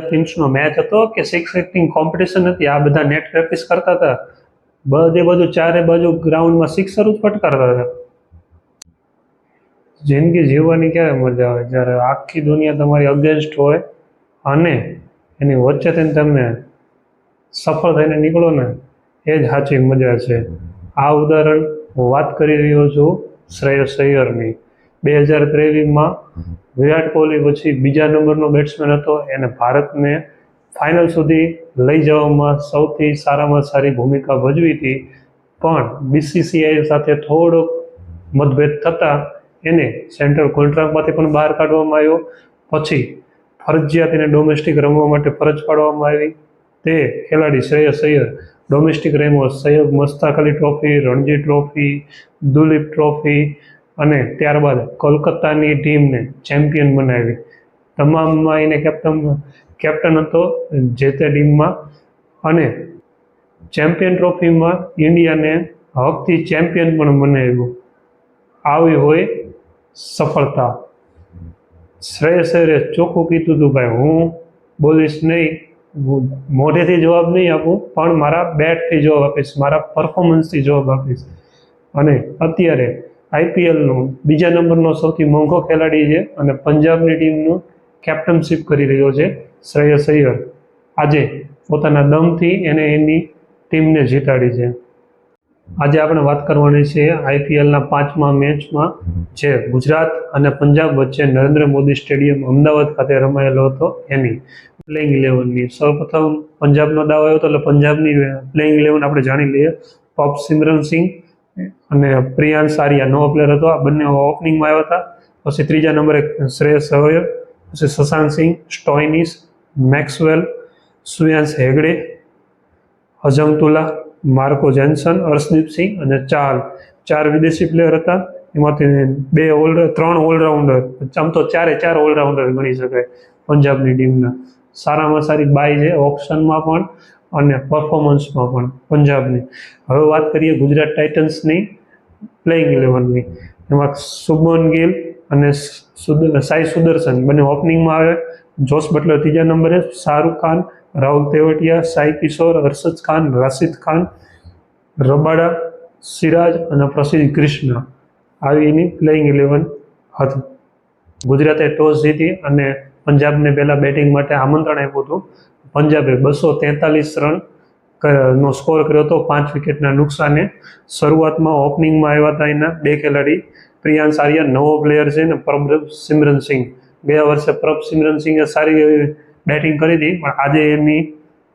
ટીમ્સનો match હતો કે six acting competition હતી? આ બધા નેટ પ્રેક્ટિસ કરતા હતા. બધે બધું ચારે બાજુ ગ્રાઉન્ડમાં સિક્સર જ ફટકારતા હતા. જિંદગી જીવવાની ક્યારે મજા આવે? જ્યારે આખી દુનિયા તમારી અગેન્સ્ટ હોય અને એની વચ્ચે થઈને તમને સફળ થઈને નીકળો ને, એ જ સાચી મજા છે. આ ઉદાહરણ હું વાત કરી રહ્યો છું શ્રેયસ અય્યરની. બે હજાર ત્રેવીસમાં વિરાટ કોહલી પછી બીજા નંબરનો બેટ્સમેન હતો. એને ભારતને ફાઇનલ સુધી લઈ જવામાં સૌથી સારામાં સારી ભૂમિકા ભજવી હતી. પણ બીસીસીઆઈ સાથે થોડોક મતભેદ થતાં એને સેન્ટ્રલ કોન્ટ્રાક્ટમાંથી પણ બહાર કાઢવામાં આવ્યો. પછી ફરજિયાત એને ડોમેસ્ટિક રમવા માટે ફરજ પાડવામાં આવી. તે ખેલાડી Shreyas Iyer domestic Remo Syed Mushtaq Ali trophy Ranji trophy Duleep trophy અને ત્યારબાદ કોલકાતાની ટીમને ચેમ્પિયન બનાવી. તમામમાં એને કેપ્ટન કેપ્ટન હતો જે તે ટીમમાં. અને ચેમ્પિયન ટ્રોફીમાં ઇન્ડિયાને હકથી ચેમ્પિયન પણ બનાવ્યું. આવી હોય સફળતા. શ્રેયસ અય્યરે ચોખ્ખું કીધું હતું ભાઈ, હું બોલીશ નહીં. મોઢેથી જવાબ નહીં આપું, પણ મારા બેટથી જવાબ આપીશ, મારા પરફોર્મન્સથી જવાબ આપીશ. અને અત્યારે આઈપીએલનો બીજા નંબરનો સૌથી મોંઘો ખેલાડી છે અને પંજાબની ટીમનું કેપ્ટનશીપ કરી રહ્યો છે શ્રેયસ અય્યર. આજે પોતાના દમથી એને એની ટીમને જીતાડી છે. આજે આપણે વાત કરવાની છે આઈપીએલના પાંચમા મેચમાં જે ગુજરાત અને પંજાબ વચ્ચે નરેન્દ્ર મોદી સ્ટેડિયમ અમદાવાદ ખાતે રમાયેલો હતો એની પ્લેઇંગ ઇલેવનની સૌપ્રથમ પંજાબનો દાવ આવ્યો હતો એટલે પંજાબની પ્લેઇંગ ઇલેવન આપણે જાણી લઈએ. પોપ સિમરન સિંહ અને પ્રિયાંશ આર્યા, નવો પ્લેયર હતો. આ બંને ઓપનિંગમાં આવ્યા હતા. પછી ત્રીજા નંબરે શ્રેયસ અય્યર પછી Shashank Singh, Stoinis, Maxwell, Suyansh Hegde Azmatullah Marco Jansen, Harshdeep Singh અને ચાર ચાર વિદેશી પ્લેયર હતા. એમાંથી બે ઓલ ત્રણ ઓલરાઉન્ડર આમ તો ચારે ચાર ઓલરાઉન્ડર ગણી શકાય પંજાબની ટીમના સારામાં સારી બાય છે ઓપ્શનમાં પણ. અને પરફોર્મન્સમાં પણ પંજાબની. હવે વાત કરીએ ગુજરાત ટાઇટન્સની પ્લેઇંગ ઇલેવનની એમાં શુભમન ગિલ અને સાઈ સુદર્શન બંને ઓપનિંગમાં આવે. જોસ બટલર ત્રીજા નંબરે શાહરૂખ ખાન, રાહુલ તેવટિયા, સાઈ કિશોર, હર્ષદ ખાન, રાશિદ ખાન, રબાડા, સિરાજ અને પ્રસિદ્ધ કૃષ્ણ. આવી એની પ્લેઇંગ ઇલેવન હતી. ગુજરાતે ટોસ જીતી અને પંજાબને પહેલાં બેટિંગ માટે આમંત્રણ આપ્યું હતું. પંજાબે બસો તેતાલીસ રન નો સ્કોર કર્યો હતો. પાંચ વિકેટના નુકસાને શરૂઆતમાં ઓપનિંગમાં આવ્યા હતા એના બે ખેલાડી. પ્રિયાંશ આર્યા નવો પ્લેયર છે ને પ્રભ સિમરન સિંહ. ગયા વર્ષે પ્રભ સિમરન સિંહે સારી એવી બેટિંગ કરી હતી, પણ આજે એની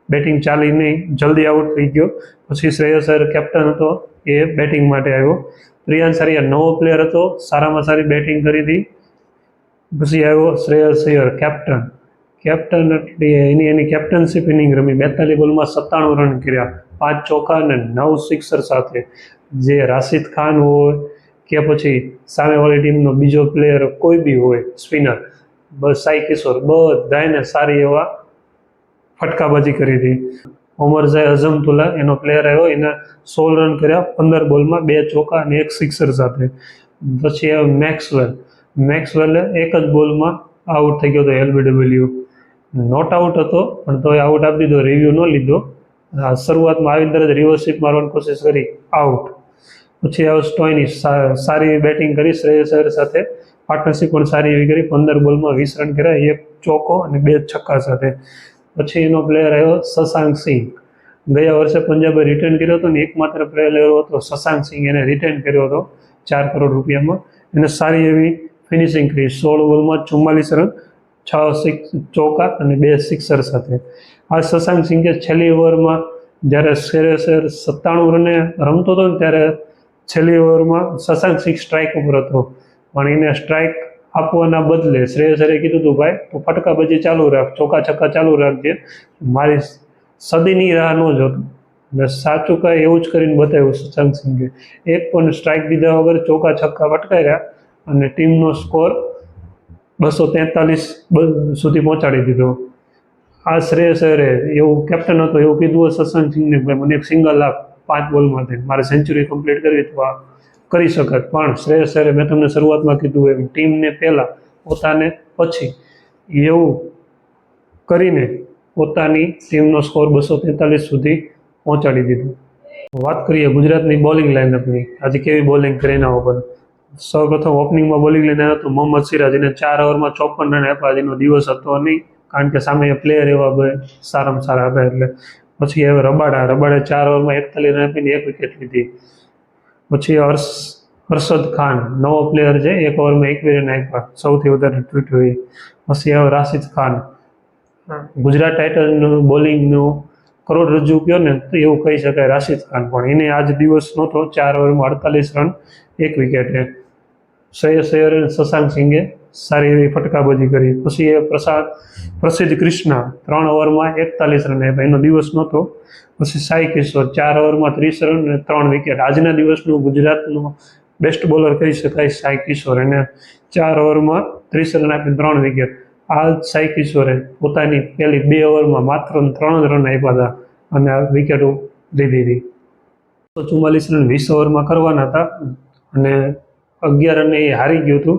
બેટિંગ ચાલી નહીં જલ્દી આઉટ થઈ ગયો. પછી શ્રેયસ અય્યર કેપ્ટન હતો, એ બેટિંગ માટે આવ્યો. પ્રિયાંશ આર્યા નવો પ્લેયર હતો, સારામાં સારી બેટિંગ કરી હતી. પછી આવ્યો શ્રેયસ અય્યર કેપ્ટન કેપ્ટન એટલે એની એની કેપ્ટનશીપ ઇનિંગ રમી. બેતાલીસ બોલમાં સત્તાણું રન કર્યા. પાંચ ચોકા અને નવ સિક્સર સાથે. જે રાશિદ ખાન હોય કે પછી સામેવાળી ટીમનો બીજો પ્લેયર કોઈ બી હોય સ્પિનર બસ સાઈ કિશોર બધાને સારી એવા ફટકાબાજી કરી હતી. ઓમરઝાઈ અઝમતુલ્લા એનો પ્લેયર આવ્યો. એને સોળ રન કર્યા, પંદર બોલમાં બે ચોકા અને એક સિક્સર સાથે. પછી આવ્યો મેક્સવેલ. મેક્સવેલે એક જ બોલમાં આઉટ થઈ ગયો હતો એલબીડબલ્યુ નોટ આઉટ હતો, પણ તોય આઉટ આપી દીધો રિવ્યુ ન લીધો. શરૂઆતમાં આવી તરત રિવર્સિપ મારવાની કોશિશ કરી આઉટ પછી આવ્યો સ્ટોયની સારી બેટિંગ કરી, શ્રેયસ અયર સાથે પાર્ટનરશિપ પણ સારી એવી કરી, પંદર બોલમાં વીસ રન કર્યા, એક ચોકો અને બે છક્કા સાથે. પછી એનો પ્લેયર આવ્યો શશાંક સિંહ. ગયા વર્ષે પંજાબે રિટર્ન કર્યો હતો ને, એકમાત્ર પ્લેયર હતો શશાંક સિંહ, એને રિટર્ન કર્યો હતો, ચાર કરોડ રૂપિયામાં. એને સારી એવી ફિનિશિંગ કરી, સોળ બોલમાં ચુમ્માલીસ રન છ સિક્સ ચોકા અને બે સિક્સર સાથે. આ શશાંક સિંઘે છેલ્લી ઓવરમાં જ્યારે શેરેશેર સત્તાણું રને રમતો હતો ને ત્યારે છેલ્લી ઓવરમાં શશાંક સિંહ સ્ટ્રાઇક ઉપર હતો. પણ એને સ્ટ્રાઇક આપવાના બદલે શ્રેયસરે કીધું હતું, ભાઈ, તું ફટકાબાજી ચાલુ રાખ, ચોકા છક્કા ચાલુ રાખજે. મારી સદીની રાહ ન જોતો. અને સાચું કાંઈ એવું જ કરીને બતાવ્યું શશાંક સિંઘે એક પણ સ્ટ્રાઇક દીધા વગર ચોકા છક્કા ફટકાર્યા અને ટીમનો સ્કોર બસો તેતાલીસ સુધી પહોંચાડી દીધો. આ શ્રેય સરે એવું કેપ્ટન હતો, એવું કીધું શશાંક સિંહને ભાઈ મને એક સિંગલ આપ પાંચ બોલમાંથી મારે સેન્ચુરી કમ્પ્લીટ કરવી તો આ કરી શકત. પણ શ્રેયસ અય્યરે મેં તમને શરૂઆતમાં કીધું એમ, ટીમને પહેલાં પોતાને પછી એવું કરીને પોતાની ટીમનો સ્કોર બસો તેતાલીસ સુધી પહોંચાડી દીધો. વાત કરીએ ગુજરાતની બોલિંગ લાઇનઅપની આજે કેવી બોલિંગ કરી એના ઉપર? સૌપ્રથમ ઓપનિંગમાં બોલિંગ લઈને આવ્યો હતો મોહમ્મદ સિરાજ એને ચાર ઓવરમાં ચોપન રન આપ્યા. આજનો દિવસ હતો નહીં કારણ કે સામે પ્લેયર એવા બે સારામાં સારા હતા એટલે. પછી હવે રબાડા રબાડે ચાર ઓવરમાં એકતાલીસ રન આપીને એક વિકેટ લીધી. પછી હર્ષ હર્ષદ ખાન નવો પ્લેયર છે એક ઓવરમાં એક રન આપ્યા. સૌથી વધારે ટ્વીટ હોય. પછી હવે રાશિદ ખાન. ગુજરાત ટાઇટન્સનું બોલિંગનું કરોડરજ્જુ કયો ને તો એવું કહી શકાય રાશિદ ખાન પણ. એને આજ દિવસ નહોતો ચાર ઓવરમાં અડતાલીસ રન એક વિકેટે શ્રેયસ અય્યર અને શશાંક સિંઘે સારી એવી ફટકાબાજી કરી. પછી એ પ્રસાદ પ્રસિદ્ધ કૃષ્ણા ત્રણ ઓવરમાં એકતાલીસ રન આપ્યા. એનો દિવસ નહોતો. પછી સાઈ કિશોર ચાર ઓવરમાં ત્રીસ રન અને ત્રણ વિકેટ. આજના દિવસનું ગુજરાતનું બેસ્ટ બોલર કહી શકાય સાઈ કિશોર. એને ચાર ઓવરમાં ત્રીસ રન આપીને ત્રણ વિકેટ. આ સાઈ કિશોરે પોતાની પહેલી બે ઓવરમાં માત્ર ત્રણ રન આપ્યા હતા અને આ વિકેટો લીધી હતી. તો ચુમ્માલીસ રન વીસ ઓવરમાં કરવાના હતા અને અગિયાર રને એ હારી ગયું હતું.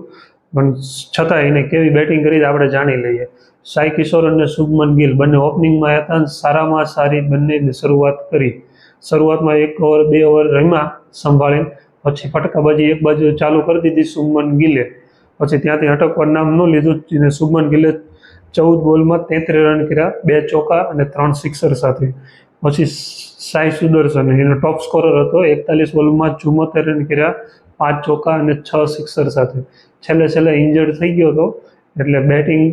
પણ છતાં એને કેવી બેટિંગ કરી આપણે જાણી લઈએ. સાઈ કિશોર અને શુભમન ગિલ બંને ઓપનિંગમાં હતા અને સારામાં સારી બંનેની શરૂઆત કરી. શરૂઆતમાં એક ઓવર બે ઓવર રમ્યા સંભાળીને. પછી ફટકાબાજી એક બાજુ ચાલુ કરી દીધી શુભમન ગિલે. પછી ત્યાંથી અટકવા નામ ન લીધું અને શુભમન ગિલે ચૌદ બોલમાં તેત્રીસ રન કર્યા, બે ચોકા અને ત્રણ સિક્સર સાથે. પછી સાઈ સુદર્શન, એનો ટોપ સ્કોરર હતો, એકતાલીસ બોલમાં ચુમ્મોતેર રન કર્યા. પાંચ ચોકા અને છ સિક્સર સાથે. છેલ્લે છેલ્લે ઇન્જર્ડ થઈ ગયો હતો, એટલે બેટિંગ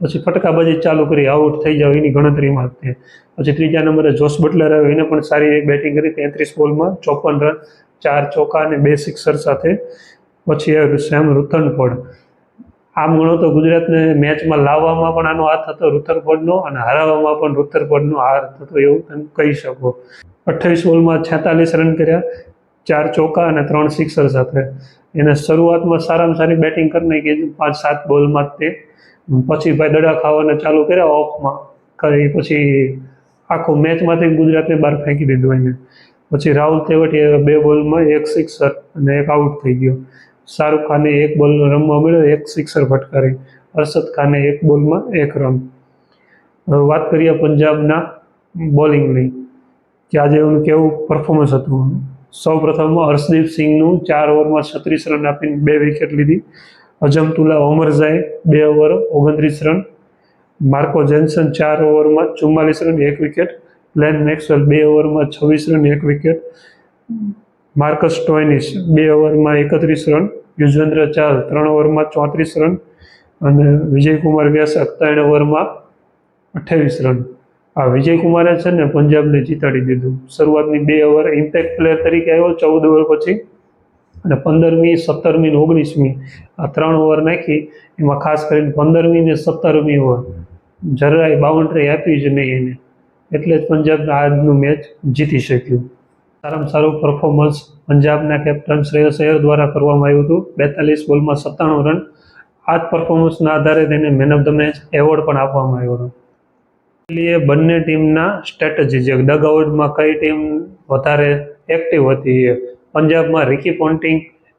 પછી ફટકાબાજી ચાલુ કરી આઉટ થઈ જાવ એની ગણતરીમાં હતી પછી ત્રીજા નંબરે જોસ બટલર આવ્યો, એને પણ સારી એવી બેટિંગ કરી, તેત્રીસ બોલમાં ચોપન રન, ચાર ચોકા અને બે સિક્સર સાથે. પછી આવ્યું સેમ રુથનફોર્ડ. આમ ગણો તો ગુજરાતને મેચમાં લાવવામાં પણ આનો હાથ હતો રુથરફોર્ડનો અને હરાવવામાં પણ રુથરફોર્ડનો હાથ હતો એવું તમે કહી શકો. અઠ્ઠાવીસ બોલમાં છેતાલીસ રન કર્યા ચાર ચોકા અને ત્રણ સિક્સર સાથે. એને શરૂઆતમાં સારામાં સારી બેટિંગ કરી નાખી પાંચ, સાત બોલમાં તે. પછી ભાઈ દડા ખાવાના ચાલુ કર્યા ઓફમાં. કરી પછી આખું મેચમાંથી ગુજરાતને બહાર ફેંકી દીધું એને. પછી રાહુલ તેવટીએ બે બોલમાં એક સિક્સર અને એક આઉટ થઈ ગયો. શાહરૂખ ખાને એક બોલ રમવા મળ્યો, એક સિક્સર ફટકારી. અરશદ ખાને એક બોલમાં એક રન. વાત કરીએ પંજાબના બોલિંગની કે આજે એનું કેવું પરફોર્મન્સ હતું? સૌ પ્રથમ હર્ષદીપ સિંહનું ચાર ઓવરમાં છત્રીસ રન આપીને બે વિકેટ લીધી. અજમતુલ્લા ઓમરઝાએ બે ઓવર, ઓગણત્રીસ રન. માર્કો જેન્સન ચાર ઓવરમાં ચુમ્માલીસ રન, એક વિકેટ. ગ્લેન મેક્સવેલ બે ઓવરમાં છવ્વીસ રન, એક વિકેટ. માર્કસ સ્ટોઇનિસ બે ઓવરમાં એકત્રીસ રન. યુજવેન્દ્ર ચાલ ત્રણ ઓવરમાં ચોત્રીસ રન. અને વિજયકુમાર વ્યાસ ત્રણ ઓવરમાં અઠ્યાવીસ રન. આ વિજયકુમારે છે ને પંજાબને જીતાડી દીધું. શરૂઆતની બે ઓવર ઇમ્પેક્ટ પ્લેયર તરીકે આવ્યો, ચૌદ ઓવર પછી. અને પંદરમી, સત્તરમી ને ઓગણીસમી આ ત્રણ ઓવર નાખી. એમાં ખાસ કરીને પંદરમી ને સત્તરમી ઓવર. જરાય બાઉન્ડ્રી આપી જ નહીં એને. એટલે જ પંજાબ આજનું મેચ જીતી શક્યું. સારામાં સારું પરફોર્મન્સ પંજાબના કેપ્ટન શ્રેયસ અયર દ્વારા કરવામાં આવ્યું હતું. બેતાલીસ બોલમાં સત્તાણું રન. આ જ પરફોર્મન્સના આધારે તેને man of the match award પણ આપવામાં આવ્યો હતો. એ બંને ટીમના સ્ટ્રેટેજી છે. ડગઆઉટમાં કઈ ટીમ વધારે એક્ટિવ હતી એ? પંજાબમાં રિકી પોન્ટિંગ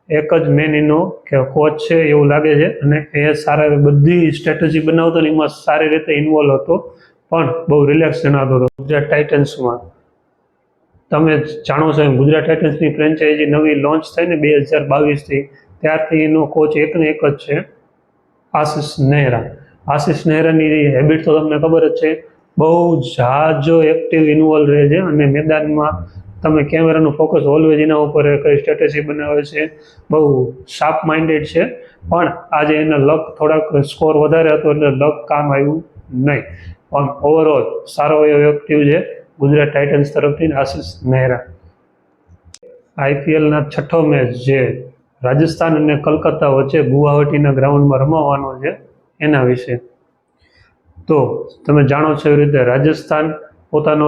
એક જ મેન એનો કે કોચ છે એવું લાગે છે. અને એ સારા બધી સ્ટ્રેટેજી બનાવતો ને એમાં સારી રીતે ઇન્વોલ્વ હતો. પણ બહુ રિલેક્સ જણાતો હતો. ગુજરાત ટાઇટન્સમાં તમે જાણો છો એમ, ગુજરાત ટાઇટન્સની ફ્રેન્ચાઇઝી નવી લોન્ચ થઈ ને બે હજાર બાવીસથી. ત્યારથી એનો કોચ એકને એક જ છે. આશિષ નેહરા. આશિષ નેહરાની હેબિટ તો તમને ખબર જ છે. બહુ જાજો એક્ટિવ ઇન્વોલ્વ રહે છે અને મેદાનમાં તમે કેમેરાનું ફોકસ ઓલવેજ એના ઉપર કઈ સ્ટ્રેટેજી બનાવે છે, બહુ શાર્પ માઇન્ડેડ છે. પણ આજે એના લક થોડાક સ્કોર વધારે હતો એટલે લક કામ આવ્યું નહીં. પણ ઓવરઓલ સારો એવો એક્ટિવ છે ગુજરાત ટાઇટન્સ તરફથી આશિષ નહેરા. આઈપીએલના છઠ્ઠો મેચ જે રાજસ્થાન અને કલકત્તા વચ્ચે ગુવાહાટીના ગ્રાઉન્ડમાં રમાવાનો છે, એના વિશે તો તમે જાણો છો એવી રીતે રાજસ્થાન પોતાનો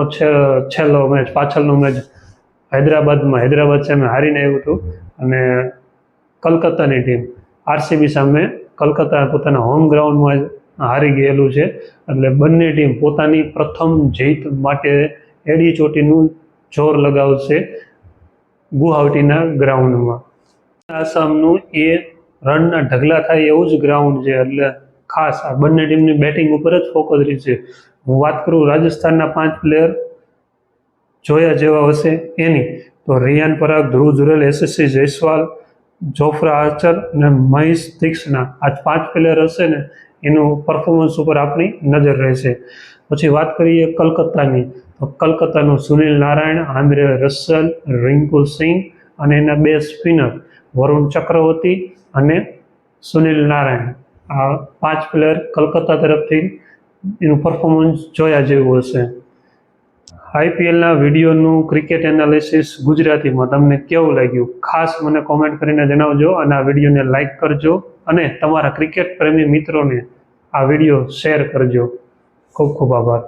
છેલ્લો મેચ, પાછળનો મેચ હૈદરાબાદમાં, હૈદરાબાદ સામે હારીને આવ્યું હતું. અને કલકત્તાની ટીમ, આરસીબી સામે કલકત્તા પોતાના હોમ ગ્રાઉન્ડમાં હારી ગયેલું છે. એટલે બંને ટીમ પોતાની પ્રથમ જીત માટે એડી ચોટીનું જોર લગાવશે ગુવાહાટીના ગ્રાઉન્ડમાં આસામનું એ રનના ઢગલા થાય એવું જ ગ્રાઉન્ડ છે. એટલે ખાસ આ બંને ટીમની બેટિંગ ઉપર જ ફોકસ રહેશે હું વાત કરું રાજસ્થાનના પાંચ પ્લેયર જોયા જેવા હશે એની, તો રિયાન પરાગ, ધ્રુવ જુરેલ એસએસસી જયસ્વાલ, જોફ્રા આચર અને મહેશ દીક્ષના આ પાંચ પ્લેયર હશે ને, એનું પરફોર્મન્સ ઉપર આપણી નજર રહેશે. પછી વાત કરીએ કલકત્તાની, તો કલકત્તાનું સુનિલ નારાયણ, આંદ્રે રસલ રિંકુ સિંહ અને એના બે સ્પિનર વરુણ ચક્રવર્તી અને સુનિલ નારાયણ. પાંચ પ્લેયર કલકત્તા તરફથી એનું પરફોર્મન્સ જોયા જેવું હશે. આઈપીએલના વિડીયોનું ક્રિકેટ એનાલિસિસ ગુજરાતીમાં. તમને કેવું લાગ્યું? ખાસ મને કોમેન્ટ કરીને જણાવજો અને આ વિડીયોને લાઇક કરજો અને તમારા ક્રિકેટ પ્રેમી મિત્રોને આ વીડિયો શેર કરજો. ખૂબ ખૂબ આભાર.